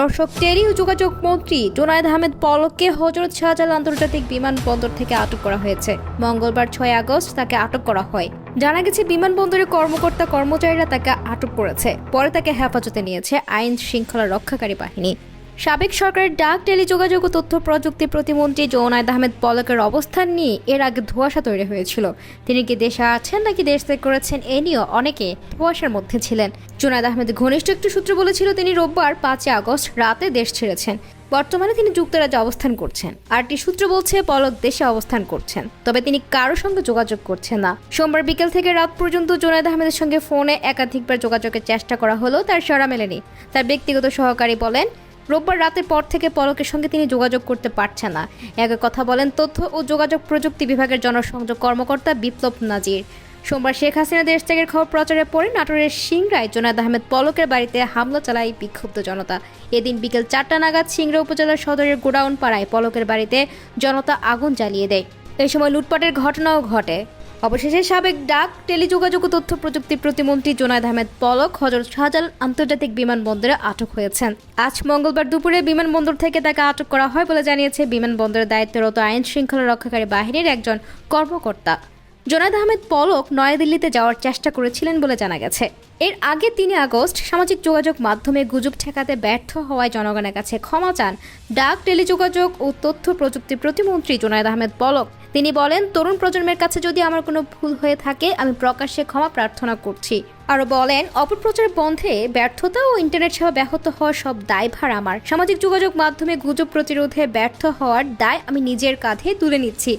দর্শক ও যোগাযোগ মন্ত্রী জোনায়দ আহমেদ পলককে হজরত শাহজালাল আন্তর্জাতিক বিমানবন্দর থেকে আটক করা হয়েছে। মঙ্গলবার ছয় আগস্ট তাকে আটক করা হয়। জানা গেছে, বিমানবন্দরের কর্মকর্তা কর্মচারীরা তাকে আটক করেছে। পরে তাকে হেফাজতে নিয়েছে আইন শৃঙ্খলা রক্ষাকারী বাহিনী। সাবেক সরকারের ডাক, টেলিযোগাযোগ ও তথ্য প্রযুক্তি প্রতিমন্ত্রী জোনায়েদ আহমেদ পলকের অবস্থান নিয়ে এর আগে ধোঁয়াশা তৈরি হয়েছিল। তিনি কি দেশে আছেন নাকি দেশ ত্যাগ করেছেন এ নিয়েও অনেকে ধোঁয়াশার মধ্যে ছিলেন। জোনায়েদ আহমেদ ঘনিষ্ঠ একটি সূত্র বলেছিল, তিনি রোববার পাঁচই আগস্ট রাতে দেশ ছেড়েছেন। বর্তমানে তিনি যুক্তরাজ্যে অবস্থান করছেন। আরটি সূত্র বলছে, পলক দেশে অবস্থান করছেন। তবে তিনি কারোর সঙ্গে যোগাযোগ করছেন না। সোমবার বিকেল থেকে রাত পর্যন্ত জোনায়েদ আহমেদের সঙ্গে ফোনে একাধিকবার যোগাযোগের চেষ্টা করা হলেও তার সাড়া মেলেনি। তার ব্যক্তিগত সহকারী বলেন রোববার রাতের পর থেকে পলকের সঙ্গে তিনি যোগাযোগ করতে পারছেন না। একই কথা বলেন তথ্য ও যোগাযোগ প্রযুক্তি বিভাগের জনসংযোগ কর্মকর্তা বিপ্লব নাজির। সোমবার শেখ হাসিনা দেশ ত্যাগের খবর প্রচারের পরে নাটোরের সিংরায় জোনাদ আহমেদ পলকের বাড়িতে হামলা চালায় বিক্ষুব্ধ জনতা। এদিন বিকেল চারটা নাগাদ সিংড়া উপজেলার সদরের গোডাউন পাড়ায় পলকের বাড়িতে জনতা আগুন জ্বালিয়ে দেয়। এই সময় লুটপাটের ঘটনাও ঘটে। অবশেষে সাবেক ডাক, টেলিযোগাযোগ ও তথ্য প্রযুক্তি প্রতিমন্ত্রী জোনায়েদ আহমেদ পলক হজরত শাহজালাল আন্তর্জাতিক বিমানবন্দরে আটক হয়েছেন। আজ মঙ্গলবার দুপুরে বিমানবন্দর থেকে তাকে আটক করা হয় বলে জানিয়েছে বিমানবন্দরের দায়িত্বরত আইন শৃঙ্খলা রক্ষাকারী বাহিনীর একজন কর্মকর্তা। জোনায়েদ আহমেদ পলক নয়াদিল্লিতে যাওয়ার চেষ্টা করেছিলেন বলে জানা গেছে। এর আগে তিন আগস্ট সামাজিক যোগাযোগ মাধ্যমে গুজব ঠেকাতে ব্যর্থ হওয়ায় জনগণের কাছে ক্ষমা চান ডাক, টেলিযোগাযোগ ও তথ্য প্রযুক্তি প্রতিমন্ত্রী জোনায়েদ আহমেদ পলক। তিনি বলেন, তরুণ প্রজন্মের কাছে যদি আমার কোনো ভুল হয়ে থাকে, আমি প্রকাশ্যে ক্ষমা প্রার্থনা করছি। আরও বলেন, অপপ্রচার বন্ধে ব্যর্থতা ও ইন্টারনেট সেবা ব্যাহত হওয়ার সব দায়ভার আমার। সামাজিক যোগাযোগ মাধ্যমে গুজব প্রতিরোধে ব্যর্থ হওয়ার দায় আমি নিজের কাঁধে তুলে নিচ্ছি।